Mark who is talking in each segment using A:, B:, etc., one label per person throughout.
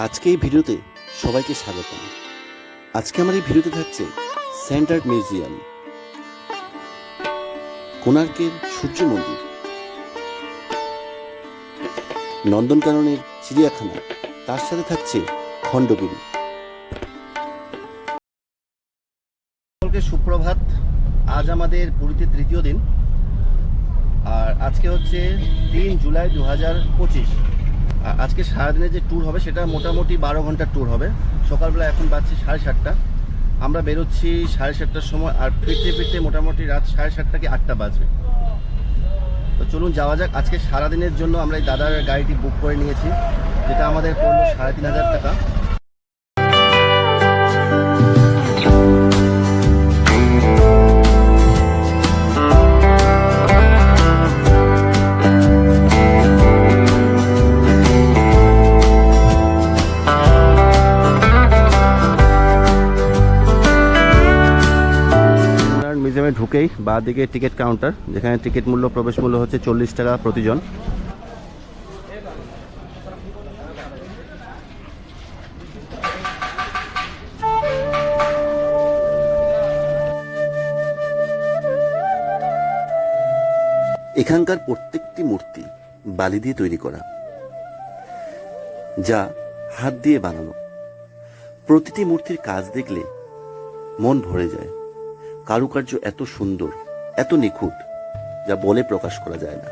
A: আজকে এই ভিডিওতে সবাইকে স্বাগতম আজকে আমার এই ভিডিওতে থাকছে সেন্টার মিউজিয়াম, কোণার্কের সূর্য মন্দির, নন্দনকাননের চিড়িয়াখানা, তার সাথে থাকছে খণ্ডগিরি। সুপ্রভাত, আজ আমাদের পুরীতে তৃতীয় দিন, আর আজকে হচ্ছে তিন জুলাই দু হাজার পঁচিশ। আজকে সারাদিনের যে ট্যুর হবে, সেটা মোটামুটি বারো ঘণ্টার ট্যুর হবে। সকালবেলা এখন বাজছে সাড়ে সাতটা। আমরা বেরোচ্ছি সাড়ে সাতটার সময়, আর ফিরতে ফিরতে মোটামুটি রাত সাড়ে সাতটা কি আটটা বাজবে। তো চলুন যাওয়া যাক। আজকে সারাদিনের জন্য আমরা এই দাদার গাড়িটি বুক করে নিয়েছি, যেটা আমাদের পড়ল সাড়ে তিন হাজার টাকা। মিউজিয়ামে ঢুকেই বা দিকে টিকিট কাউন্টার যেখানে টিকিট মূল্য, প্রবেশ মূল্য হচ্ছে চল্লিশ টাকা প্রতিজন। এখানকার প্রত্যেকটি মূর্তি বালি দিয়ে তৈরি করা, যা হাত দিয়ে বানানো। প্রতিটি মূর্তির কাজ দেখলে মন ভরে যায়। কারুকার্য এত সুন্দর এত নিখুঁত যা বলে প্রকাশ করা যায় না।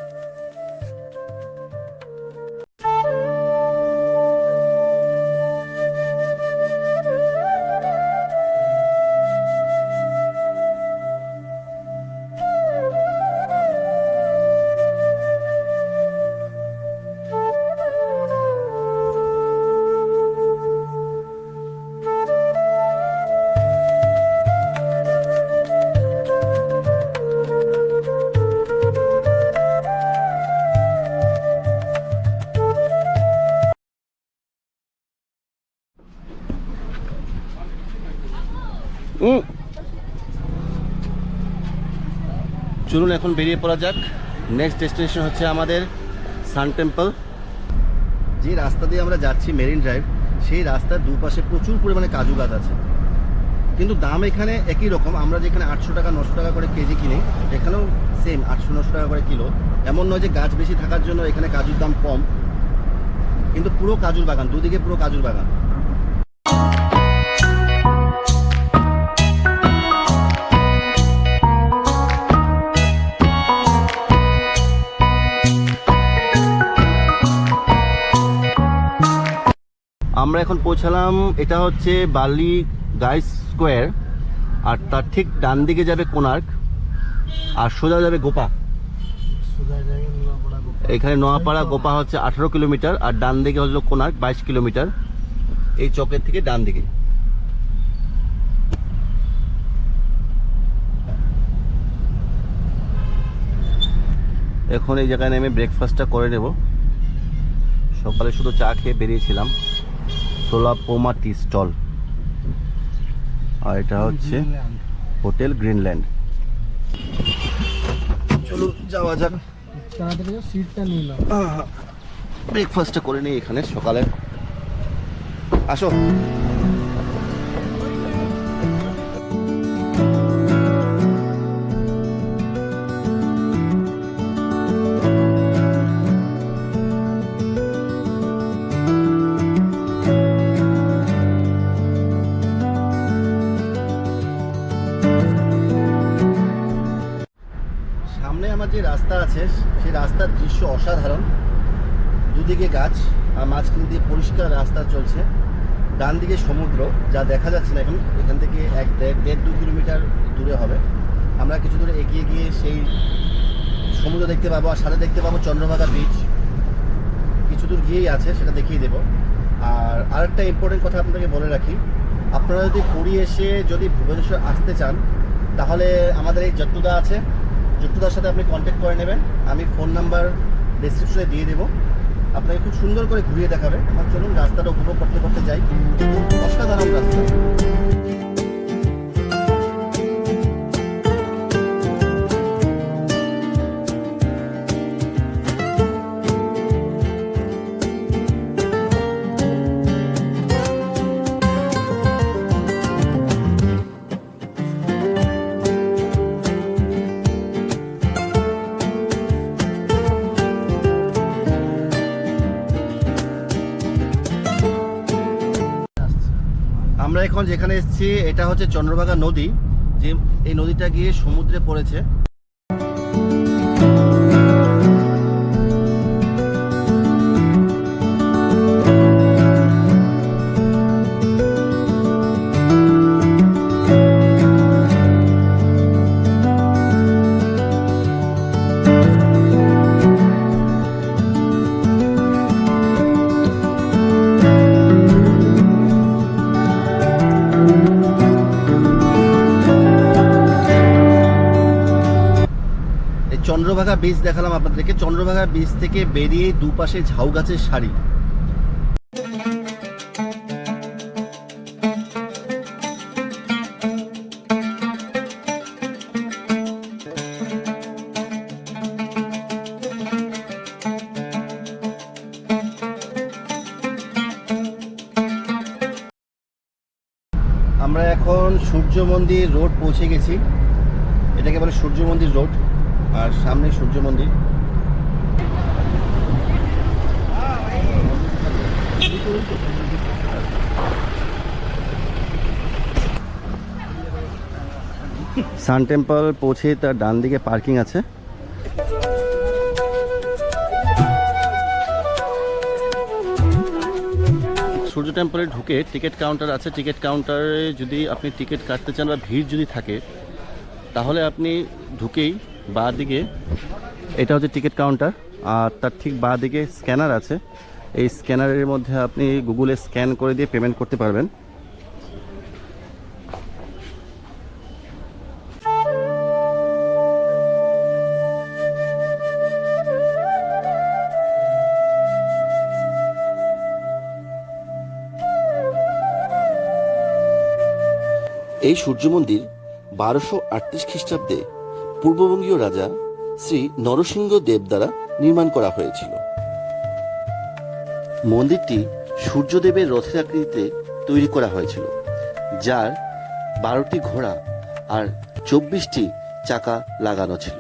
A: চলুন এখন বেরিয়ে পড়া যাক। নেক্সট ডেস্টিনেশন হচ্ছে আমাদের সান টেম্পল যে রাস্তা দিয়ে আমরা যাচ্ছি মেরিন ড্রাইভ সেই রাস্তার দুপাশে প্রচুর পরিমাণে কাজু গাছ আছে। কিন্তু দাম এখানে একই রকম। আমরা যেখানে আটশো টাকা, নশো টাকা করে কেজি কিনি, এখানেও সেম আটশো, নশো টাকা করে কিলো। এমন নয় যে গাছ বেশি থাকার জন্য এখানে কাজুর দাম কম। কিন্তু পুরো কাজুর বাগান, দুদিকে পুরো কাজুর বাগান। আমরা এখন পৌঁছালাম, এটা হচ্ছে বালি গাইস স্কোয়ার, আর তার ঠিক ডান দিকে যাবে কোনার্ক আর সোজা যাবে গোপা। এখানে নোয়াপাড়া গোপা হচ্ছে আঠারো কিলোমিটার, আর ডান দিকে হলো কোনার্ক বাইশ কিলোমিটার, এই চকের থেকে ডান দিকে। এখন এই জায়গায় নেমে ব্রেকফাস্টটা করে নেব। সকালে শুধু চা খেয়ে বেরিয়েছিলাম। সোলা পোমা টি স্টল। আর এটা হচ্ছে হোটেল গ্রিনল্যান্ড। চলুন যাওয়া যাক।
B: তাড়াতাড়ি সিটটা নিয়ে
A: ব্রেকফাস্টটা করে নিই এখানে সকালে। আসো। রাস্তা আছে, সেই রাস্তার দৃশ্য অসাধারণ। দুদিকে গাছ, আর মাঝখান দিয়ে পরিষ্কার রাস্তা চলছে। ডান দিকে সমুদ্র, যা দেখা যাচ্ছে না এখন, এখান থেকে এক দেড় দু কিলোমিটার দূরে হবে। আমরা কিছু দূরে এগিয়ে গিয়ে সেই সমুদ্র দেখতে পাবো, আর সাথে দেখতে পাবো চন্দ্রভাগা বিচ কিছু দূর গিয়েই আছে, সেটা দেখিয়ে দেবো। আর আরেকটা ইম্পর্টেন্ট কথা আপনাকে বলে রাখি, আপনারা যদি পুরী এসে যদি ভুবনেশ্বর আসতে চান, তাহলে আমাদের এই জট্টুদা আছে। জট্টুদার সাথে আপনি কন্ট্যাক্ট করে নেবেন। আমি ফোন নাম্বার ডিসক্রিপশনে দিয়ে দেবো। আপনাকে খুব সুন্দর করে ঘুরিয়ে দেখাবে। আমার চলুন রাস্তাটা উপভোগ করতে করতে যাই। অসাধারণ রাস্তা।
C: যেখানে এটা হচ্ছে চন্দ্রভাগা নদী যে এই নদীটা গিয়ে সমুদ্রে পড়েছে। চন্দ্রভাগা বীজ দেখালাম আপনাদেরকে। চন্দ্রভাগা বীজ থেকে বেরিয়ে দুপাশে ঝাউ গাছের সারি। আমরা এখন সূর্য মন্দির রোড পৌঁছে গেছি। এটাকে বলে সূর্য মন্দির রোড আর সামনে সূর্য মন্দির। সান টেম্পল পৌঁছে তার ডান দিকে পার্কিং আছে। সূর্য টেম্পলে ঢুকে টিকিট কাউন্টার আছে। টিকিট কাউন্টারে যদি আপনি টিকিট কাটতে চান বা ভিড় যদি থাকে, তাহলে আপনি ঢুকেই বাঁ দিকে এটা হচ্ছে টিকিট কাউন্টার, আর তার ঠিক বাঁ দিকে স্ক্যানার আছে। এই স্ক্যানারের মধ্যে আপনি গুগলে স্ক্যান করে দিয়ে পেমেন্ট করতে পারবেন।
A: এই সূর্য মন্দির বারোশো আটত্রিশ খ্রিস্টাব্দে পূর্ববঙ্গীয় রাজা শ্রী নরসিংহ দেব দ্বারা নির্মাণ করা হয়েছিল। মন্দিরটি সূর্যদেবের রথের আকৃতিতে তৈরি করা হয়েছিল, যার বারোটি ঘোড়া আর চব্বিশটি চাকা লাগানো ছিল।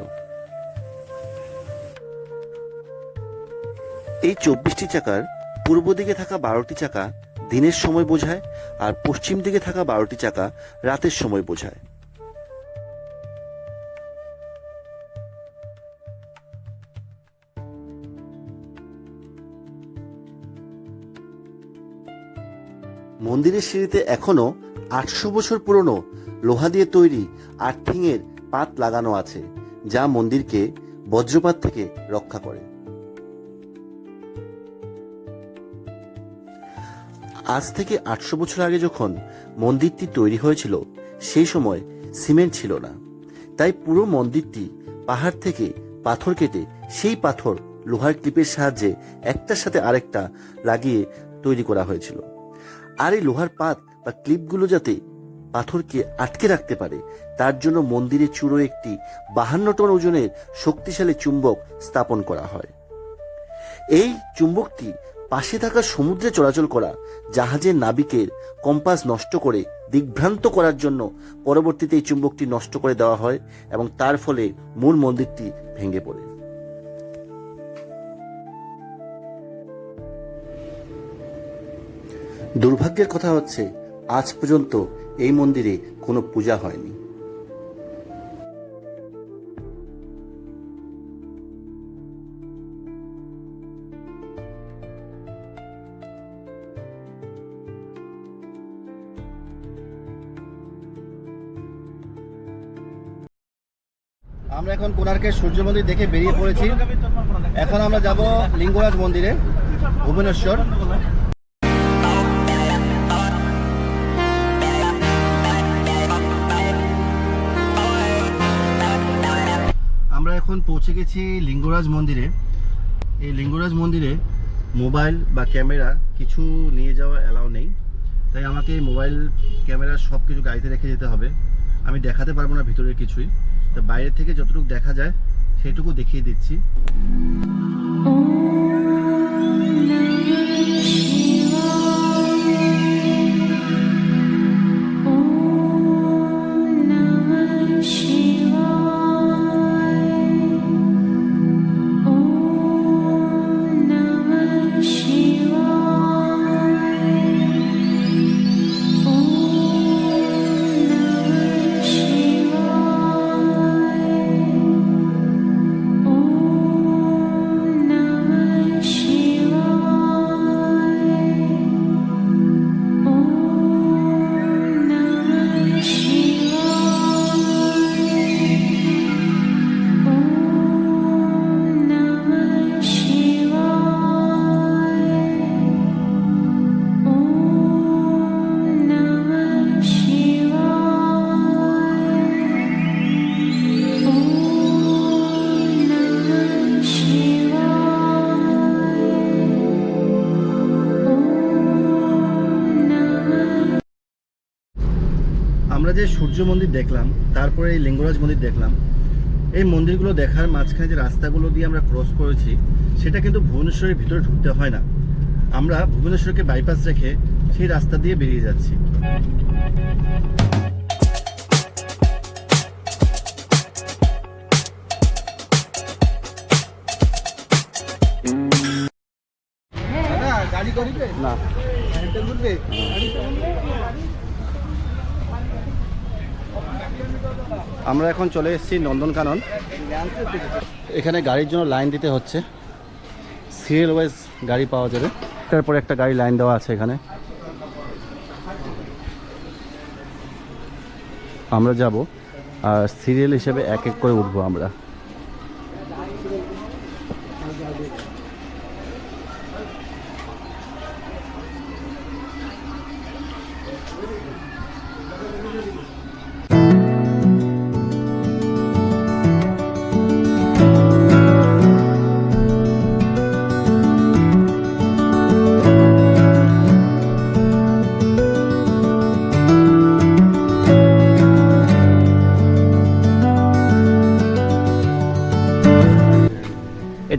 A: এই চব্বিশটি চাকার পূর্ব দিকে থাকা বারোটি চাকা দিনের সময় বোঝায় আর পশ্চিম দিকে থাকা বারোটি চাকা রাতের সময় বোঝায়। মন্দিরের সিঁড়িতে এখনও আটশো বছর পুরনো লোহা দিয়ে তৈরি আর্থিংয়ের পাত লাগানো আছে, যা মন্দিরকে বজ্রপাত থেকে রক্ষা করে। আজ থেকে আটশো বছর আগে যখন মন্দিরটি তৈরি হয়েছিল, সেই সময় সিমেন্ট ছিল না। তাই পুরো মন্দিরটি পাহাড় থেকে পাথর কেটে সেই পাথর লোহার ক্লিপের সাহায্যে একটার সাথে আরেকটা লাগিয়ে তৈরি করা হয়েছিল। আর এই লোহার পাত বা ক্লিপগুলো যাতে পাথরকে আটকে রাখতে পারে, তার জন্য মন্দিরের চূড়ো একটি বাহান্ন টন ওজনের শক্তিশালী চুম্বক স্থাপন করা হয়। এই চুম্বকটি পাশে থাকা সমুদ্রে চলাচল করা জাহাজের নাবিকের কম্পাস নষ্ট করে দিগ্ভ্রান্ত করার জন্য পরবর্তীতে এই চুম্বকটি নষ্ট করে দেওয়া হয় এবং তার ফলে মূল মন্দিরটি ভেঙে পড়ে। দুর্ভাগ্যের কথা হচ্ছে, আজ পর্যন্ত এই মন্দিরে কোনো পূজা হয়নি।
C: আমরা এখন কোণার্কের সূর্য মন্দির দেখে বেরিয়ে পড়েছি। এখন আমরা যাব লিঙ্গরাজ মন্দিরে, ভুবনেশ্বর। এখন পৌঁছে গেছি লিঙ্গরাজ মন্দিরে। এই লিঙ্গরাজ মন্দিরে মোবাইল বা ক্যামেরা কিছু নিয়ে যাওয়া অ্যালাউ নেই। তাই আমাকে মোবাইল, ক্যামেরা সব কিছু গাড়িতে রেখে যেতে হবে। আমি দেখাতে পারব না ভিতরের কিছুই। তা বাইরে থেকে যতটুকু দেখা যায়, সেটুকু দেখিয়ে দিচ্ছি।
A: সূর্য মন্দির দেখলাম তারপরে এই লিঙ্গরাজ মন্দির দেখলাম। এই মন্দিরগুলো দেখার মাঝখানে যে রাস্তাগুলো দিয়ে আমরা ক্রস করেছি সেটা কিন্তু ভুবনেশ্বরের ভিতরে ঢুকতে হয় না। আমরা ভুবনেশ্বরকে বাইপাস রেখে সেই রাস্তা দিয়ে বেরিয়ে যাচ্ছি। না
B: গাড়িটা বলবে
A: আমরা এখন চলে এসেছি নন্দনকানন। এখানে গাড়ির জন্য লাইন দিতে হচ্ছে। সিরিয়াল ওয়াইজ গাড়ি পাওয়া যাবে। তারপরে পর একটা গাড়ি লাইন দেওয়া আছে এখানে। আমরা যাব। আর সিরিয়াল হিসেবে এক এক করে উঠবো আমরা।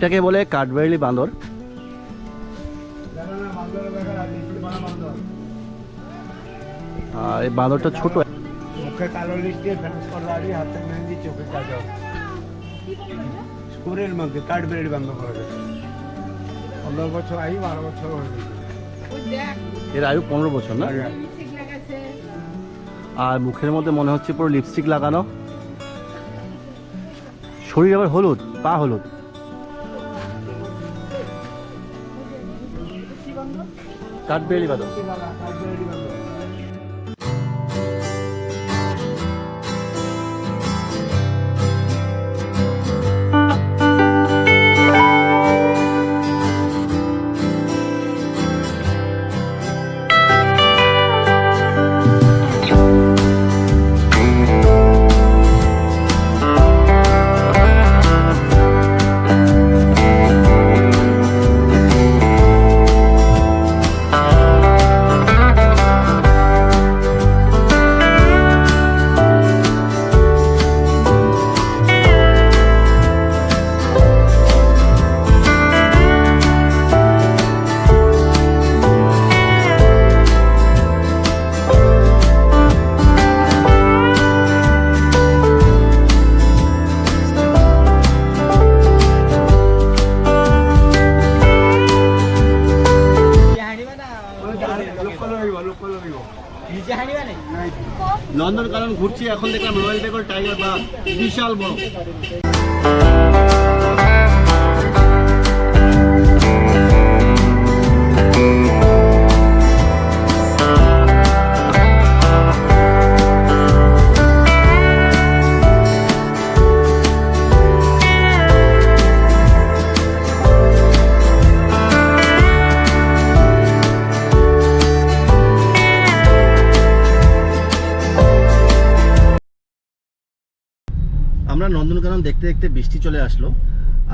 A: এটাকে বলে কাঠবেড়লি বান্দর। আর এই বাঁদরটা ছোট।
B: মুখে কালো লিখে ট্রান্সফার হাতে মেহেন্দি চোখে কাজল। স্কুলের মধ্যে কাঠ বেড়ে বন্ধ করে পনেরো বছর আই বারো বছর হয়ে
A: এর আয়ু পনেরো বছর না? আর মুখের মধ্যে মনে হচ্ছে পুরো লিপস্টিক লাগানো। শরীর আবার হলুদ পা হলুদ। কাঠবেড়ি বাদর নন্দনকানন ঘুরছি এখন দেখলাম রয়্যাল বেঙ্গল টাইগার বা বিশাল বড়। আমরা দেখতে দেখতে বৃষ্টি চলে আসলো।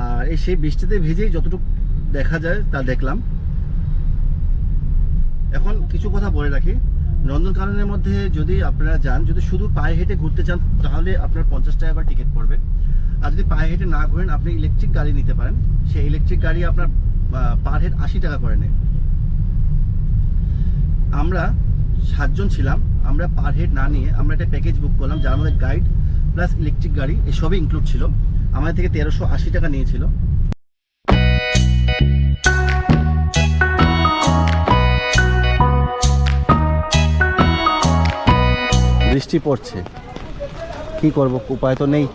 A: আর এই সেই বৃষ্টিতে ভিজেই যতটুকু দেখা যায় তা দেখলাম। এখন কিছু কথা বলে রাখি। নন্দনকাননের মধ্যে যদি আপনারা যান, যদি শুধু পায়ে হেঁটে ঘুরতে চান, তাহলে আপনার পঞ্চাশ টাকা করে টিকিট পড়বে। আর যদি পায়ে হেঁটে না ঘুরেন, আপনি ইলেকট্রিক গাড়ি নিতে পারেন। সেই ইলেকট্রিক গাড়ি আপনার পার হেড আশি টাকা করে নেয়। আমরা সাতজন ছিলাম। আমরা পার হেড না নিয়ে আমরা একটা প্যাকেজ বুক করলাম, যার মধ্যে গাইড প্লাস ইলেকট্রিক গাড়ি এসবই ইনক্লুড ছিল। আমাদের থেকে তেরোশো আশি টাকা নিয়েছিল। বৃষ্টি পড়ছে। কি করব? উপায় তো নেই।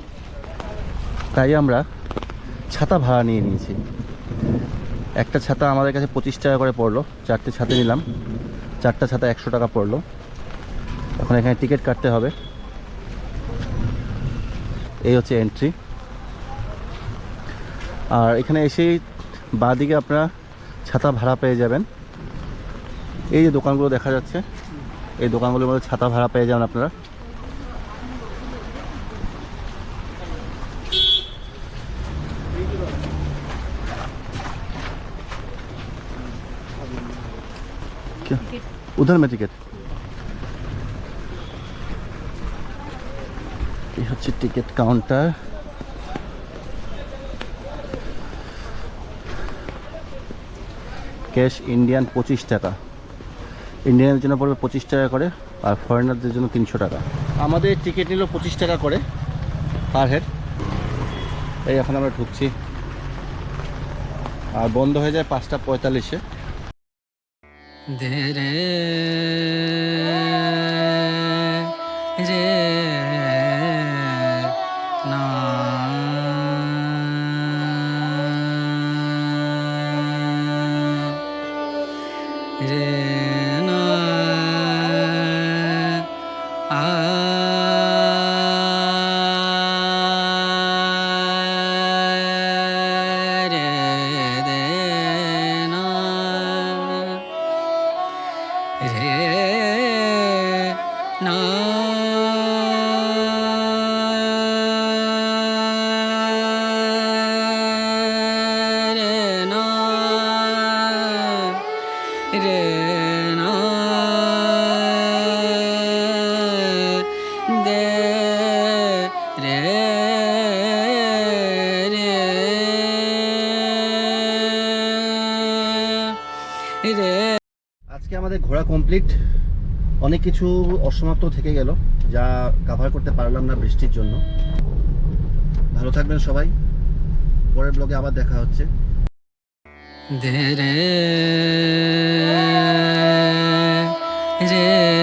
A: তাই আমরা ছাতা ভাড়া নিয়ে নিয়েছি। একটা ছাতা আমাদের কাছে পঁচিশ টাকা করে পড়ল। চারটে ছাতা নিলাম। চারটা ছাতা একশো টাকা পড়ল। এখন এখানে টিকিট কাটতে হবে। এই হচ্ছে এন্ট্রি আর এখানে এসেই বাঁদিকে আপনারা ছাতা ভাড়া পেয়ে যাবেন এই যে দোকানগুলো দেখা যাচ্ছে এই দোকানগুলোর মধ্যে ছাতা ভাড়া পেয়ে যাবেন আপনারা क्या? उधर में टिकट
D: হচ্ছে টিকিট কাউন্টার। ক্যাশ ইন্ডিয়ান পঁচিশ টাকা। ইন্ডিয়ানের জন্য পড়বে পঁচিশ টাকা করে, আর ফরেনারদের জন্য তিনশো টাকা। আমাদের টিকিট নিল পঁচিশ টাকা করে পার হেড। এই এখন আমরা ঢুকছি। আর বন্ধ হয়ে যায় পাঁচটা পঁয়তাল্লিশে।
C: ধে রে রে
A: ঘোরা কমপ্লিট অনেক কিছু অসমাপ্ত থেকে গেল যা কাভার করতে পারলাম না বৃষ্টির জন্য ভালো থাকবেন সবাই পরের ব্লগে আবার দেখা হচ্ছে
C: রে রে